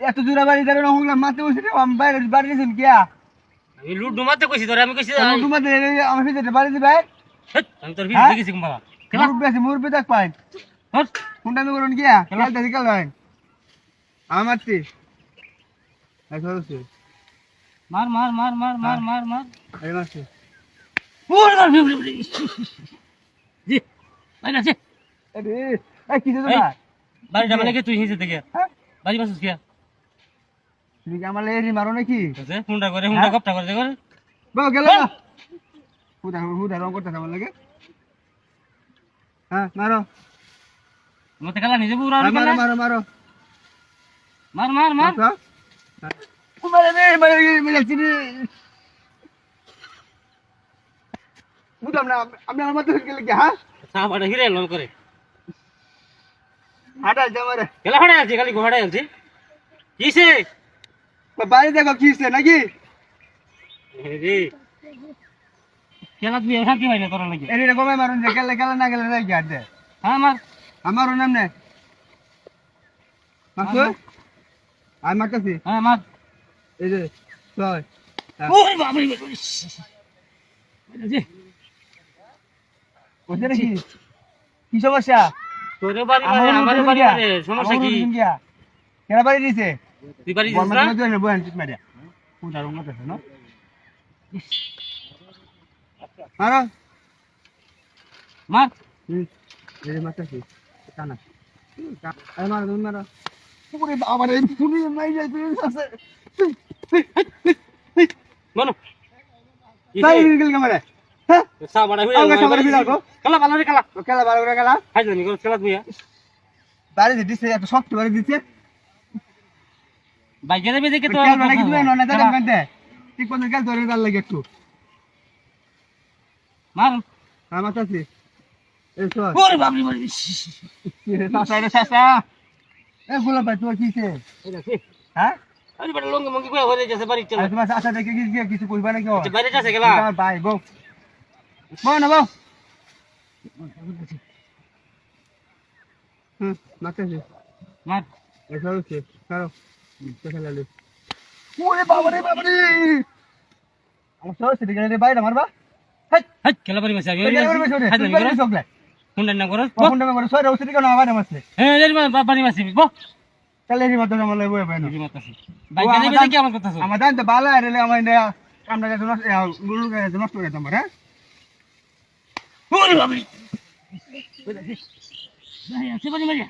এত দূরে বাড়ি দাঁড়ানো হুগলাম মারতে বসে বাইরে বাড়ি গেছেন কিয়া আমি লুট ডুমাতে কইছি তোরে আমি কইছি আমি ঘুমাতে আমার ভিতরে বাড়ি দিবে আমি তোর হ্যাঁ? ভিডিও দেখেছি কুম্বালা খেলা মুরব্বী আছে মুরব্বী দেখ পাই হট কোনটা আমি করুন কিয়া খেলা। খেলতে শিকাল হয় আমার মারছি এক হচ্ছে মার মার মার মার মার মার মার এই মারছি ওরে মার ভিউ ভিউ জি বাইরে আছে আরে এই কি দিছো। না বাড়ি যাবে নাকি তুই হিসে থেকে হ্যাঁ বাড়ি বাসুস কিয়া তুমি কি আমার লেরি মারো নাকি আছে হুন্ডা করে হ্যাঁ? গপটা করে করে বাবা গেল হ্যাঁ। না হুদা হুদা রং করতে আমার লাগে হ্যাঁ মারো মতে খেলা নিজে বুড়া হ্যাঁ, মারো মারো মারো মার মার মার বুঝলাম না আমি আমার মাথা গেলে কি হ্যাঁ সাহাবাটা হিরে লন করে। হাঁটা যামারে খেলা হড়াই আছে খালি ঘোড়াই আছে কিসে? বাড়ি দেখো কি হইছে নাকি? রে খেলা তুই শান্তি হয় না তোর নাকি এর কমে মারুন যে গেলে গেলে না গেলে নাকি হাঁটতে হ্যাঁ মার। আমারও নাম নেই মারছো? আমি মারতেছি। হ্যাঁ মার। এই যে ছয় হ্যাঁ। বুঝছে নাকি? কি সমস্যা? তোরে বাড়ি মারে আমারে বাড়ি। মারে সমস্যা কি। কেনা বাড়ি দিছে? তুই বাড়ি যাস না? তুমি দুই বয়ান চিট মারিয়া। পুরা রং করতেছে না? মারো মার এই যে মারতেছি। কানা আরে মারো তুমি মারো। পুরে আবার এই পুরি মাই যায় তুমি আছে মনো। তাই গেল কামারে হ্যাঁ? সাহাবাটা হিরে আগে সাহাবাটা হিরে লাগো। খেলা ভালো রে খেলা। খেলা ভালো করে খেলা। হাই জানি করে খেলা তুই বাড়ি দিছে এত শক্ত বাড়ি দিছে। বাইকে দেবে দেখে তো খেলবা নাকি তুমি নয় না দাদা কানতে ঠিক মতো খেল ধরে তার লাগে একটু। মার। হ্যাঁ মারতেছি এই শোন। ওরে বাবারে বাবারে চাচা এটা চাচা এ গোলাপ ভাই তোমার কিছে কি হ্যাঁ? আরে বড় লঙ্গি মঙ্গি কই হয়ে যাচ্ছে বাড়ি চল। তোমার চাচা দেখে কি কি- কিছু কইবা নাকি ও? বাইরে যাচ্ছে খেলা তোমার ভাই বউ। বউ না বউ। হুম মারতেছি মার। এটা হচ্ছে কারও খেলালে ওরে বাবা রে বাবা রে আমার সহজ সেটা গেলে বাইরে মারবা হাই। হাই খেলা বাড়ি মাসে আমি গেলে বাইরে বসে হাই জানি সকলে হুন্ডা না করে। কখন টাকা করে। সরে ওসিটি কেন বাইরে মারছে হ্যাঁ বাড়ি মাসে বো তাহলে এই মত আমার লাগবে বাইকে দেবে দেখে আমার দান তো বালা রে আমার নষ্ট গুলু যাতে নষ্ট করে তোমার হ্যাঁ? ওরে বাবারে ভাই আছে বাড়ি মারিয়া?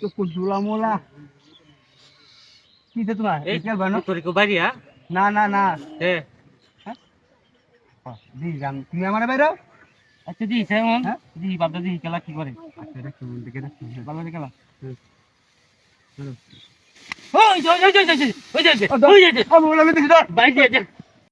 তো কুজুলা মোলা। কি তোমার এই খেল বানো তোর কো বাড়ি হ্যাঁ? না না না। এ দি জান। তুমি আমার বাইরে আচ্ছা দি সেমন। হ্যাঁ? দি বাবা দি খেলা কি করে? আচ্ছা দেখো দেখে দেখো ভালো করে খেলা ওই ওই ওই ওই ওই ওই ওই। ওই ওই আমি বলে আমি দেখি ধর বাইরে যা।